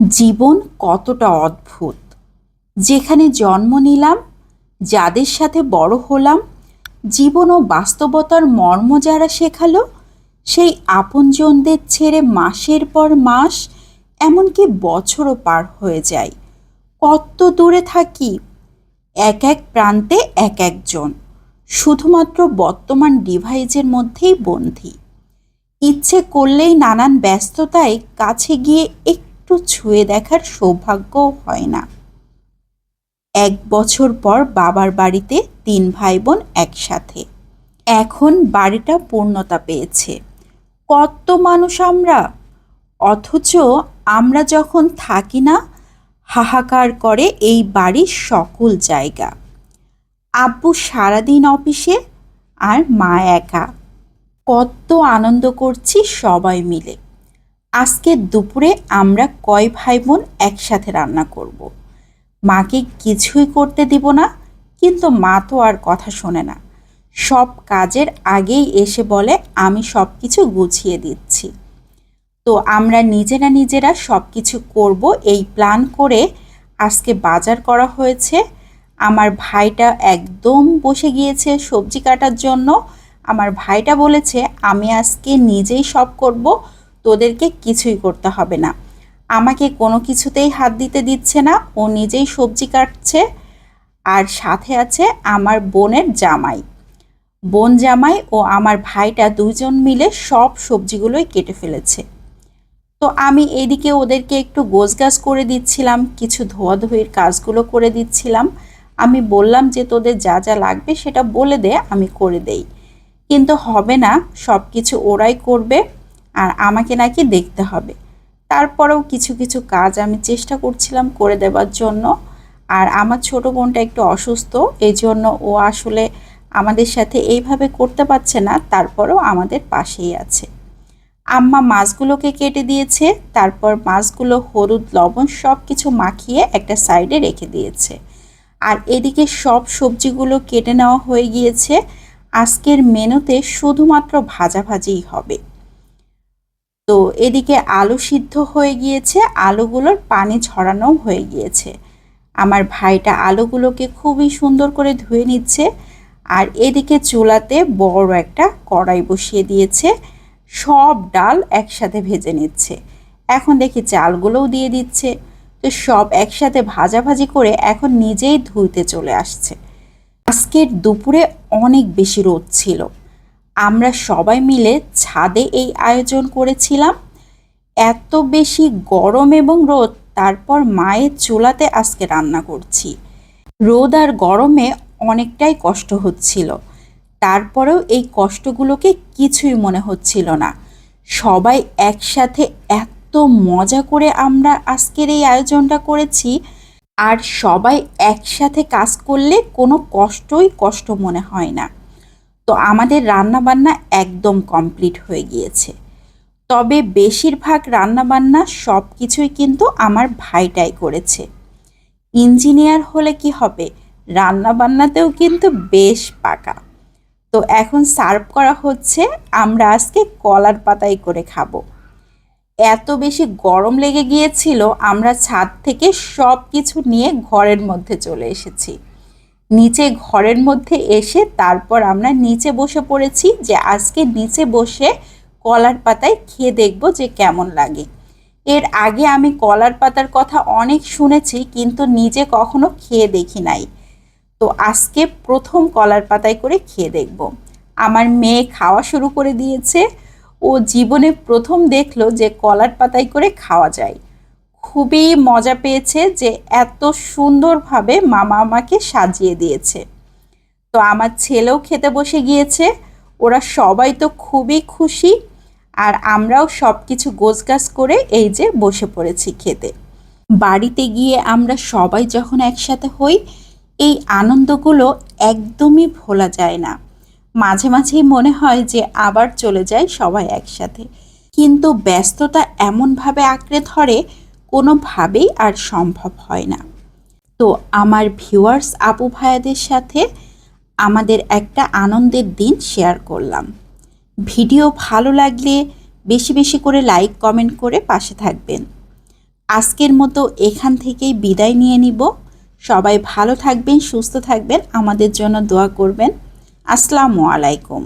জীবন কতটা অদ্ভুত। যেখানে জন্ম নিলাম, যাদের সাথে বড় হলাম, জীবন ও বাস্তবতার মর্ম যারা শেখালো, সেই আপনজনদের ছেড়ে মাসের পর মাস এমনকি বছরও পার হয়ে যায়। কত দূরে থাকি? এক এক প্রান্তে এক একজন। শুধুমাত্র বর্তমান ডিভাইসের মধ্যেই বন্দী। ইচ্ছে করলেই নানান ব্যস্ততায় কাছে গিয়ে একটু ছুঁয়ে দেখার সৌভাগ্যও হয় না। এক বছর পর বাবার বাড়িতে তিন ভাই বোন একসাথে। এখন বাড়িটা পূর্ণতা পেয়েছে। কত মানুষ আমরা? অথচ আমরা যখন থাকি না, হাহাকার করে এই বাড়ির সকল জায়গা। আব্বু সারাদিন অফিসে আর মা একা। কত আনন্দ করছি সবাই মিলে। আজকে দুপুরে আমরা কয় ভাই বোন একসাথে রান্না করব। মাকে কিছুই করতে দিব না, কিন্তু মা তো আর কথা শোনে না। সব কাজের আগেই এসে বলে, আমি সব কিছু গুছিয়ে দিচ্ছি। তো আমরা নিজেরা নিজেরা সব কিছু করব। এই প্ল্যান করে আজকে বাজার করা হয়েছে। আমার ভাইটা একদম বসে গিয়েছে সবজি কাটার জন্য। আমার ভাইটা বলেছে, আমি আজকে নিজেই সব করব। তোদেরকে কিছুই করতে হবে না। আমাকে কোনো কিছুতেই হাত দিতে দিচ্ছে না, ও নিজেই সবজি কাটছে আর সাথে আছে আমার বোনের জামাই। বোন জামাই ও আমার ভাইটা দুজন মিলে সব সবজিগুলোই কেটে ফেলেছে। তো আমি এদিকে ওদেরকে একটু গোছগাছ করে দিচ্ছিলাম, কিছু ধোয়াধুয়ির কাজগুলো করে দিচ্ছিলাম। আমি বললাম যে, তোদের যা যা লাগবে সেটা বলে দে, আমি করে দেই। কিন্তু হবে না সব কিছু ওরাই করবে। আর আমাকে নাকি দেখতে হবে। তারপরেও কিছু কিছু কাজ আমি চেষ্টা করছিলাম করে দেওয়ার জন্য। আর আমার ছোট বোনটা একটু অসুস্থ এই জন্য ও আসলে আমাদের সাথে এইভাবে করতে পারছে না, তারপরেও আমাদের পাশেই আছে। আম্মা মাছগুলোকে কেটে দিয়েছে, তারপর মাছগুলো, হলুদ, লবণ সব কিছু মাখিয়ে একটা সাইডে রেখে দিয়েছে। আর এদিকে সব সবজিগুলো কেটে নেওয়া হয়ে গিয়েছে। আজকের মেনুতে শুধুমাত্র ভাজাভাজিই হবে। তো এদিকে আলু সিদ্ধ হয়ে গিয়েছে, আলুগুলোর পানি ঝরানো হয়ে গিয়েছে। আমার ভাইটা আলুগুলোকে খুবই সুন্দর করে ধুয়ে নিচ্ছে আর এদিকে চুলাতে বড় একটা কড়াই বসিয়ে দিয়েছে। সব ডাল একসাথে ভেজে নিচ্ছে। এখন দেখি চালগুলোও দিয়ে দিচ্ছে। তো সব একসাথে ভাজাভাজি করে এখন নিজেই ধুইতে চলে আসছে। আজকের দুপুরে অনেক বেশি রোদ ছিল। আমরা সবাই মিলে ছাদে এই আয়োজন করেছিলাম। এত বেশি গরম এবং রোদ, তারপর মায়ের চুলাতে আজকে রান্না করছি। রোদ আর গরমে অনেকটাই কষ্ট হচ্ছিল। তারপরেও এই কষ্টগুলোকে কিছুই মনে হচ্ছিল না। সবাই একসাথে এত মজা করে আমরা আজকের এই আয়োজনটা করেছি, আর সবাই একসাথে কাজ করলে কোনো কষ্টই কষ্ট মনে হয় না। তো আমাদের রান্নাবান্না একদম কমপ্লিট হয়ে গিয়েছে। তবে বেশিরভাগ রান্নাবান্না সব কিছুই কিন্তু আমার ভাইটাই করেছে। ইঞ্জিনিয়ার হলে কি হবে? রান্নাবান্নাতেও কিন্তু বেশ পাকা। তো এখন সার্ভ করা হচ্ছে, আমরা আজকে কলার পাতাই করে খাব। এত বেশি গরম লেগে গিয়েছিল, আমরা ছাদ থেকে সব কিছু নিয়ে ঘরের মধ্যে চলে এসেছি। নিচে ঘরের মধ্যে এসে তারপর আমরা নিচে বসে পড়েছি যে আজকে নিচে বসে কলার পাতায় খেয়ে দেখব যে কেমন লাগে। এর আগে আমি কলার পাতার কথা অনেক শুনেছি কিন্তু নিজে কখনো খেয়ে দেখি নাই। তো আজকে প্রথম কলার পাতায় করে খেয়ে দেখব। আমার মেয়ে খাওয়া শুরু করে দিয়েছে। ও জীবনে প্রথম দেখল যে কলার পাতায় করে খাওয়া যায়। খুবই মজা পেয়েছে যে এত সুন্দরভাবে মামা আমাকে সাজিয়ে দিয়েছে। তো আমার ছেলেও খেতে বসে গিয়েছে, ওরা সবাই তো খুবই খুশি, আর আমরাও সব কিছু গোছগাছ করে এই যে বসে পড়েছি খেতে। বাড়িতে গিয়ে আমরা সবাই যখন একসাথে হই, এই আনন্দগুলো একদমই ভোলা যায় না। মাঝে মাঝেই মনে হয় যে আবার চলে যায় সবাই একসাথে। কিন্তু ব্যস্ততা এমনভাবে আঁকড়ে ধরে কোনোভাবেই আর সম্ভব হয় না। তো আমার ভিউয়ার্স আপু ভাইয়াদের সাথে আমাদের একটা আনন্দের দিন শেয়ার করলাম। ভিডিও ভালো লাগলে বেশি বেশি করে লাইক কমেন্ট করে পাশে থাকবেন। আজকের মতো এখান থেকেই বিদায় নিয়ে নিব। সবাই ভালো থাকবেন, সুস্থ থাকবেন, আমাদের জন্য দোয়া করবেন। আসসালামু আলাইকুম।